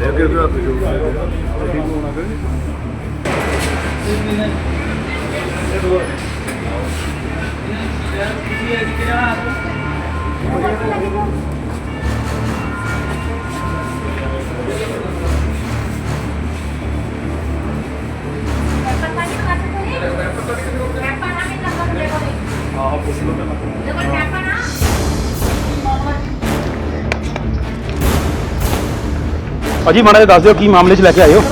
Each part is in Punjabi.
ਸਾਡੇ ਅੱਗੇ ਵੀ ਹੱਥ ਭਾਜੀ ਮਾੜਾ ਜਿਹਾ ਦੱਸ ਦਿਓ ਕੀ ਮਾਮਲੇ 'ਚ ਲੈ ਕੇ ਆਏ ਹੋ?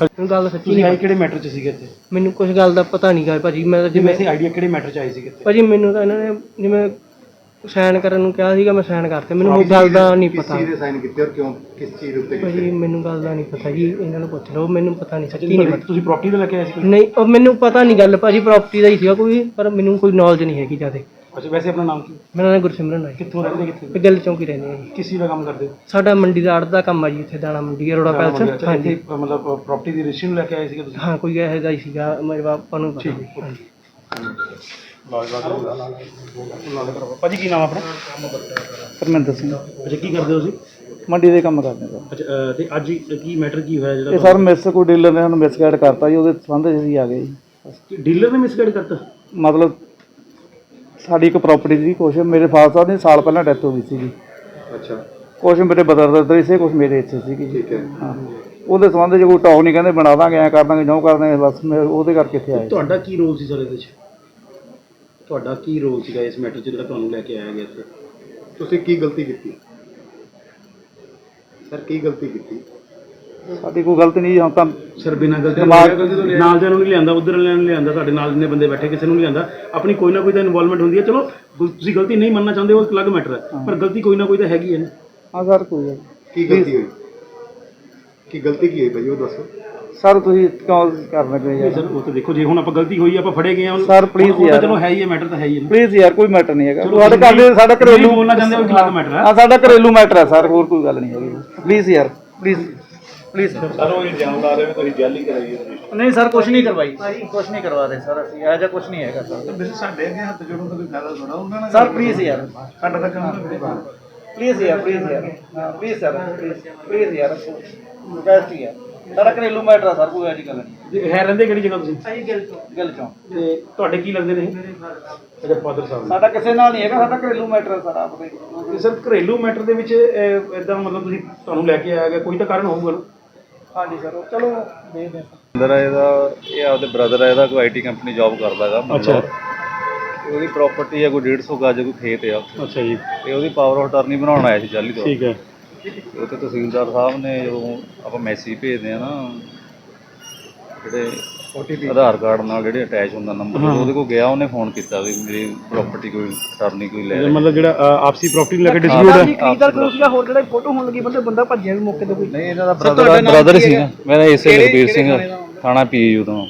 ਮੈਨੂੰ ਗੱਲ ਸੱਚੀ ਤੁਸੀਂ ਨਹੀਂ ਆਏ ਕਿਹੜੇ ਮੈਟਰ 'ਚ ਸੀਗੇ ਇੱਥੇ? ਮੈਨੂੰ ਕੁਝ ਗੱਲ ਦਾ ਪਤਾ ਨਹੀਂ ਗਾ ਭਾਜੀ ਮੈਂ ਤਾਂ ਜਿਵੇਂ ਜਿਵੇਂ ਆਈਡੀਆ ਕਿਹੜੇ ਮੈਟਰ 'ਚ ਆਏ ਸੀਗੇ ਇੱਥੇ? ਭਾਜੀ ਮੈਨੂੰ ਤਾਂ ਇਹਨਾਂ ਨੇ ਜਿਵੇਂ ਸਾਈਨ ਕਰਨ ਨੂੰ ਕਿਹਾ ਸੀਗਾ ਮੈਂ ਸਾਈਨ ਕਰਤੇ। ਮੈਨੂੰ ਉਹ ਗੱਲ ਦਾ ਨਹੀਂ ਕਿਸ ਪਤਾ ਚੀਜ਼ ਦੇ ਸਾਈਨ ਕੀਤੇ ਔਰ ਕਿਉਂ ਕਿਸ ਚੀਜ਼ ਦੇ ਉੱਤੇ ਭਾਜੀ ਕੀਤੇ ਮੈਨੂੰ ਗੱਲ ਦਾ ਨਹੀਂ ਪਤਾ ਜੀ ਇਹਨਾਂ ਨੂੰ ਪੁੱਛ ਲਓ ਮੈਨੂੰ ਪਤਾ ਨਹੀਂ ਸੱਚੀ ਨਹੀਂ ਤੁਸੀਂ ਪਤਾ। ਤੁਸੀਂ ਪ੍ਰਾਪਰਟੀ ਦਾ ਲੈ ਕੇ ਆਏ ਸੀ ਨਹੀਂ ਉਹ ਮੈਨੂੰ ਪਤਾ ਨਹੀਂ ਗੱਲ ਭਾਜੀ ਪ੍ਰਾਪਰਟੀ ਦਾ ਹੀ ਸੀਗਾ ਕੋਈ ਪਰ ਮੈਨੂੰ ਕੋਈ ਨੌਲੇਜ ਨਹੀਂ ਹੈਗੀ ਜ਼ਿਆਦਾ। ਅੱਛਾ ਵੈਸੇ ਆਪਣਾ ਨਾਮ ਕੀ? ਮੇਰਾ ਨਾਮ ਗੁਰਸਿਮਰਨ ਹੈ ਕਿੱਥੋਂ ਰਹਿੰਦੇ ਕਿੱਥੇ? ਇਹ ਗੱਲ ਚੌਂਕੀ ਰਹਿੰਦੇ ਆ ਜੀ। ਕਿਸ ਚੀਜ਼ ਦਾ ਕੰਮ ਕਰਦੇ? ਹੋ ਸਾਡਾ ਮੰਡੀ ਦਾ ਆੜਤ ਦਾ ਕੰਮ ਆ ਜੀ ਇੱਥੇ ਦਾਣਾ ਮੰਡੀ ਅਰੋੜਾ ਪੈਲਸ। ਹਾਂਜੀ। ਮਤਲਬ ਪ੍ਰਾਪਰਟੀ ਦੀ ਰਜਿਸਟਰੀ ਨੂੰ ਲੈ ਕੇ ਆਏ ਸੀਗੇ ਤੁਸੀਂ? ਹਾਂ ਕੋਈ ਇਹੋ ਜਿਹਾ ਹੀ ਸੀਗਾ ਮੇਰੇ ਪਾਪਾ ਨੂੰ ਪਤਾ ਜੀ ਹਾਂਜੀ। ਭਾਜੀ ਕੀ ਨਾਮ ਆਪਣਾ? ਪਰਮਿੰਦਰ ਸਿੰਘ। ਅੱਛਾ ਕੀ ਕਰਦੇ ਹੋ ਤੁਸੀਂ? ਮੰਡੀ ਦੇ ਕੰਮ ਕਰਦੇ ਸਰ ਅੱਛਾ ਅਹ, ਤੇ ਅੱਜ ਕੀ ਮੈਟਰ ਕੀ ਹੋਇਆ ਇਹ ਜਿਹੜਾ ਸਰ ਮਿਸ ਕੋਈ ਡੀਲਰ ਨੇ ਸਾਨੂੰ ਮਿਸਗਾਈਡ ਕਰਤਾ ਜੀ ਉਹਦੇ ਸੰਬੰਧ 'ਚ ਅਸੀਂ ਆ ਗਏ ਜੀ। ਡੀਲਰ ਨੇ ਮਿਸਗਾਈਡ ਕਰਤਾ? ਮਤਲਬ ਸਾਡੀ ਇੱਕ ਪ੍ਰਾਪਰਟੀ ਸੀ ਕੁਛ ਮੇਰੇ ਫਾਦਰ ਸਾਹਿਬ ਦੀ ਸਾਲ ਪਹਿਲਾਂ ਡੈਥ ਹੋ ਗਈ ਸੀ ਜੀ ਅੱਛਾ। ਕੁਛ ਮੇਰੇ ਬਦਰ ਦਾ ਸੀ ਕੁਛ ਮੇਰੇ ਇੱਥੇ ਸੀਗੀ ਜੀ। ਠੀਕ ਹੈ। ਹਾਂ। ਉਹਦੇ ਸੰਬੰਧ 'ਚ ਕੋਈ ਟਾਉ ਨਹੀਂ ਕਹਿੰਦੇ ਬਣਾ ਦਾਂਗੇ ਐਂ ਕਰ ਦਾਂਗੇ ਜੋ ਕਰ ਦਾਂਗੇ ਬਸ ਮੈਂ ਉਹਦੇ ਕਰਕੇ ਇੱਥੇ ਆਇਆ। ਤੁਹਾਡਾ ਕੀ ਰੋਲ ਸੀ ਸਰ ਇਹਦੇ 'ਚ ਤੁਹਾਡਾ ਕੀ ਰੋਲ ਸੀਗਾ ਇਸ ਮੈਟਰ 'ਚ ਜਿਹੜਾ ਤੁਹਾਨੂੰ ਲੈ ਕੇ ਆਇਆ ਗਿਆ ਇੱਥੇ ਤੁਸੀਂ ਕੀ ਗਲਤੀ ਕੀਤੀ? ਸਰ ਕੀ ਗਲਤੀ ਕੀਤੀ? ਸਾਡੀ ਕੋਈ ਗਲਤੀ ਨਹੀਂ ਹੁਣ ਤਾਂ ਸਰ ਬਿਨਾਂ ਗਲਤੀ ਨਾਲ ਦੇ ਨੂੰ ਨਹੀਂ ਲਿਆਂਦਾ ਉਧਰ ਨੂੰ ਲਿਆਂਦਾ ਤੁਹਾਡੇ ਨਾਲ ਜਿੰਨੇ ਬੰਦੇ ਬੈਠੇ ਕਿਸੇ ਨੂੰ ਨਹੀਂ ਲਿਆਂਦਾ। ਆਪਣੀ ਕੋਈ ਨਾ ਕੋਈ ਤਾਂ ਇਨਵੋਲਵਮੈਂਟ ਹੁੰਦੀ ਹੈ। ਚਲੋ ਗੁ- ਤੁਸੀਂ ਗਲਤੀ ਨਹੀਂ ਮੰਨਣਾ ਚਾਹੁੰਦੇ ਉਹ ਇੱਕ ਅਲੱਗ ਮੈਟਰ ਹੈ। ਪਰ ਗਲਤੀ ਕੋਈ ਨਾ ਕੋਈ ਤਾਂ ਹੈਗੀ ਹੈ ਨਾ। ਹਾਂ ਸਰ ਕੋਈ ਗੱਲ। ਕੀ ਗਲਤੀ ਹੋਈ? ਕੀ ਗਲਤੀ ਕੀ ਹੋਈ ਭਾਜੀ ਉਹ ਦੱਸੋ। ਸਰ ਤੁਸੀਂ ਕਿਉਂ ਕਰਨ ਲੱਗੇ ਨਹੀਂ ਯਾਰ? ਸਰ ਉਹ ਤਾਂ ਦੇਖੋ ਜੇ ਹੁਣ ਆਪਾਂ ਗਲਤੀ ਹੋਈ ਆਪਾਂ ਫੜੇ ਗਏ ਹਾਂ Sir, please ਉਹ ਤਾਂ ਯਾਰ। ਚਲੋ ਹੈ ਹੀ ਹੈ ਮੈਟਰ ਤਾਂ ਹੈ ਹੀ ਹੈ ਨਾ। ਪਲੀਜ਼ ਯਾਰ ਕੋਈ ਮੈਟਰ ਨਹੀਂ ਹੈਗਾ। ਸਾਡੇ ਘਰ ਦੇ ਸਾਡਾ ਘਰੇਲੂ ਬੋਲਣਾ ਚਾਹੁੰਦੇ ਹੋ ਇੱਕ ਅਲੱਗ ਮੈਟਰ ਹੈ? ਹਾਂ ਸਾਡਾ ਘਰੇਲੂ ਮੈਟਰ ਹੈ ਸਰ ਹੋਰ ਕੋਈ ਗੱਲ ਨਹੀਂ ਹੈਗੀ। ਪਲੀਜ਼ ਯਾਰ ਪਲੀਜ਼ ਪਲੀਜ਼ ਸਰ ਉਹ ਇਲਜ਼ਾਮ ਲਾ ਰਹੇ ਹੋ ਤੁਸੀਂ ਜਾਲੀ ਕਰਾਈ ਹੈ। ਨਹੀਂ ਸਰ ਕੁਝ ਨਹੀਂ ਕਰਵਾਈ। ਕੁਝ ਨਹੀਂ ਕਰਵਾ ਰਹੇ ਸਰ ਅਸੀਂ ਇਹੋ ਜਿਹਾ ਕੁਝ ਨਹੀਂ ਹੈਗਾ ਸਰ। ਸਾਡੇ ਅੱਗੇ ਹੱਥ ਜੋੜਨ ਦਾ ਕੋਈ ਫਾਇਦਾ ਥੋੜਾ ਉਹਨਾਂ ਨਾਲ ਸਰ ਪਲੀਜ਼ ਯਾਰ। ਸਾਡਾ ਤਾਂ ਕੰਮ ਪਲੀਜ਼ ਯਾਰ ਪਲੀਜ਼ ਯਾਰ। ਪਲੀਜ਼ ਸਰ ਪਲੀਜ਼ ਪਲੀਜ਼ ਯਾਰ। ਰਿਕਵੈਸਟ ਹੈ ਸਾਡਾ ਘਰੇਲੂ ਮੈਟਰ ਹੈ ਸਰ ਕੋਈ ਐਸੀ ਗੱਲ ਨਹੀਂ ਜੇ ਹੈ ਰਹਿੰਦੇ ਕਿਹੜੀ ਜਗ੍ਹਾ ਤੁਸੀਂ? ਗੱਲ ਚੋਂ ਤੇ ਤੁਹਾਡੇ ਕੀ ਲੱਗਦੇ ਨੇ ਅੱਛਾ ਫਾਦਰ ਸਾਹਿਬ ਸਾਡਾ ਕਿਸੇ ਨਾਲ ਨਹੀਂ ਹੈਗਾ ਸਾਡਾ ਘਰੇਲੂ ਮੈਟਰ ਹੈ ਸਾਡਾ ਆਪਣੇ। ਤੇ ਸਰ ਘਰੇਲੂ ਮੈਟਰ ਦੇ ਵਿੱਚ ਇਦਾਂ ਮਤਲਬ ਤੁਸੀਂ ਤੁਹਾਨੂੰ ਲੈ ਕੇ ਆਇਆ ਗਿਆ ਕੋਈ ਤਾਂ ਕਾਰਨ ਹੋਊਗਾ ਨਾ? ਹਾਂਜੀ ਸਰ ਚਲੋ ਦੇਖਦੇ ਹਾਂ ਅੰਦਰ ਆ ਇਹਦਾ ਇਹ ਆਪਦੇ ਬ੍ਰਦਰ ਆ ਇਹਦਾ ਕੋਈ ਆਈਟੀ ਕੰਪਨੀ ਜੌਬ ਕਰਦਾ ਹੈਗਾ ਅੱਛਾ। ਤੇ ਉਹਦੀ ਪ੍ਰਾਪਰਟੀ ਹੈ ਕੋਈ 150 ਗਜ ਕੋਈ ਖੇਤ ਆ ਉੱਥੇ। ਅੱਛਾ ਜੀ। ਤੇ ਉਹਦੀ ਪਾਵਰ ਆਫ ਅਟਰਨੀ ਬਣਾਉਣ ਆਇਆ ਸੀ ਜਾਲੀ ਤੋਂ। ਠੀਕ ਹੈ ਤੇ ਉੱਥੇ ਤਹਿਸੀਲਦਾਰ ਸਾਹਿਬ ਨੇ ਜਦੋਂ ਆਪਾਂ ਮੈਸੇਜ ਭੇਜਦੇ ਆ ਨਾ ਜਿਹੜੇ OTP ਆਧਾਰ ਕਾਰਡ ਨਾਲ ਜਿਹੜੇ ਅਟੈਚ ਹੁੰਦਾ ਨੰਬਰ ਉਹਦੇ ਕੋਲ ਗਿਆ ਉਹਨੇ ਫੋਨ ਕੀਤਾ ਵੀ ਮੇਰੀ ਪ੍ਰਾਪਰਟੀ ਕੋਈ ਅਟਰਨੀ ਕੋਈ ਲੈ ਰਿਹਾ ਮਤਲਬ ਜਿਹੜਾ ਅ, ਆਪਸੀ ਪ੍ਰਾਪਰਟੀ ਲੈ ਕੇ ਡਿਸਪਿਊਟ ਹੈ ਖਰੀਦਦਾਰ ਕੋਲ ਸੀਗਾ ਹੋਰ ਜਿਹੜਾ ਫੋਟੋ ਹੋਣ ਲੱਗੀ ਬੰਦੇ ਬੰਦਾ ਭੱਜਿਆ ਵੀ ਮੌਕੇ ਤੇ ਕੋਈ। ਨਹੀਂ ਇਹਨਾਂ ਦਾ ਬ੍ਰਦਰ ਬ੍ਰਦਰ ਸੀ ਨਾ ਮੇਰਾ ਇਸੇ ਲਖਬੀਰ ਸਿੰਘ ਥਾਣਾ ਪੀਯੂ ਤੋਂ।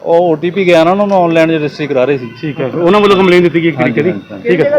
ਉਹ OTP ਗਿਆ ਨਾ ਉਹਨਾਂ ਨੂੰ ਆਨਲਾਈਨ ਰਜਿਸਟਰੀ ਕਰਾ ਰਹੇ ਸੀ। ਠੀਕ ਹੈ। ਉਹਨਾਂ ਵੱਲੋਂ ਕੰਪਲੇਨ ਦਿੱਤੀ ਗਈ ਇੱਕ ਤਰੀਕੇ ਦੀ। ਠੀਕ ਹੈ।